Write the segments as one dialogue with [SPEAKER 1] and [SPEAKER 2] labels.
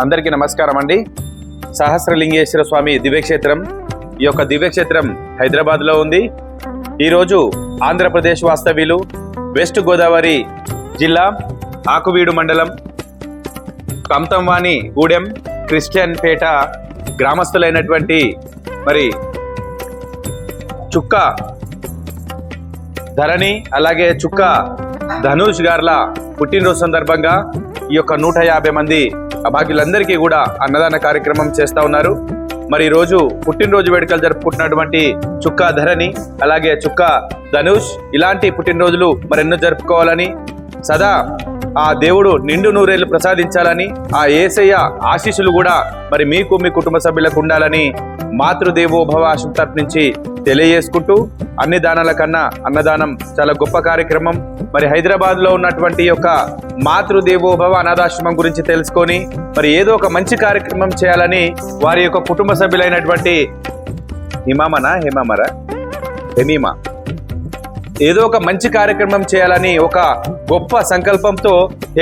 [SPEAKER 1] అందరికీ నమస్కారం అండి. సహస్రలింగేశ్వర స్వామి దివ్యక్షేత్రం ఈ యొక్క దివ్యక్షేత్రం హైదరాబాద్లో ఉంది. ఈరోజు ఆంధ్రప్రదేశ్ వాస్తవ్యులు వెస్ట్ గోదావరి జిల్లా ఆకువీడు మండలం కంతంవాణి గూడెం క్రిస్టియన్ పేట గ్రామస్తులైనటువంటి మరి చుక్క ధరణి అలాగే చుక్క ధనుష్ గార్ల పుట్టినరోజు సందర్భంగా ఈ యొక్క నూట యాభై మంది అభాగ్యులందరికీ కూడా అన్నదాన కార్యక్రమం చేస్తా ఉన్నారు. మరి ఈరోజు పుట్టినరోజు వేడుకలు జరుపుకుంటున్నటువంటి చుక్క ధరణి అలాగే చుక్క ధనుష్ ఇలాంటి పుట్టినరోజులు మరెన్నో జరుపుకోవాలని సదా ఆ దేవుడు నిండు నూరేళ్ళు ప్రసాదించాలని ఆ ఏసయ్య ఆశీస్సులు కూడా మరి మీకు మీ కుటుంబ సభ్యులకు ఉండాలని మాతృదేవోభవ ఆశం నుంచి తెలియజేసుకుంటూ అన్ని దానాల కన్నా అన్నదానం చాలా గొప్ప కార్యక్రమం. మరి హైదరాబాద్లో ఉన్నటువంటి యొక్క మాతృదేవోభవ అనాథాశ్రమం గురించి తెలుసుకొని మరి ఏదో ఒక మంచి కార్యక్రమం చేయాలని వారి యొక్క కుటుంబ సభ్యులైనటువంటి హిమామనా హేమామరా? హెమీమా? ఏదో ఒక మంచి కార్యక్రమం చేయాలని ఒక గొప్ప సంకల్పంతో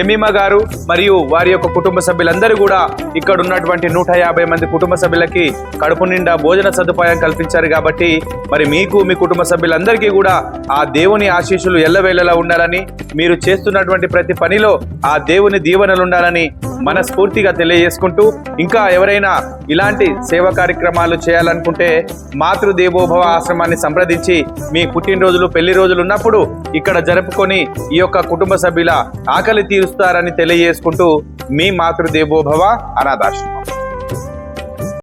[SPEAKER 1] ఎమీమ గారు మరియు వారి యొక్క కుటుంబ సభ్యులందరూ కూడా ఇక్కడ ఉన్నటువంటి నూట యాభై మంది కుటుంబ సభ్యులకి కడుపు నిండా భోజన సదుపాయం కల్పించారు కాబట్టి మరి మీకు మీ కుటుంబ సభ్యులందరికీ కూడా ఆ దేవుని ఆశీస్సులు ఎల్లవేళలా ఉండాలని మీరు చేస్తున్నటువంటి ప్రతి పనిలో ఆ దేవుని దీవెనలు ఉండాలని మనస్ఫూర్తిగా తెలియజేసుకుంటూ ఇంకా ఎవరైనా ఇలాంటి సేవా కార్యక్రమాలు చేయాలనుకుంటే మాతృదేవోభవ ఆశ్రమాన్ని సంప్రదించి మీ పుట్టినరోజులు పెళ్ళి రోజులు ఉన్నప్పుడు ఇక్కడ జరుపుకొని ఈ యొక్క కుటుంబ సభ్యుల ఆకలి తీరుస్తారని తెలియజేసుకుంటూ మీ మాతృదేవోభవ అనాథాశ్రమం.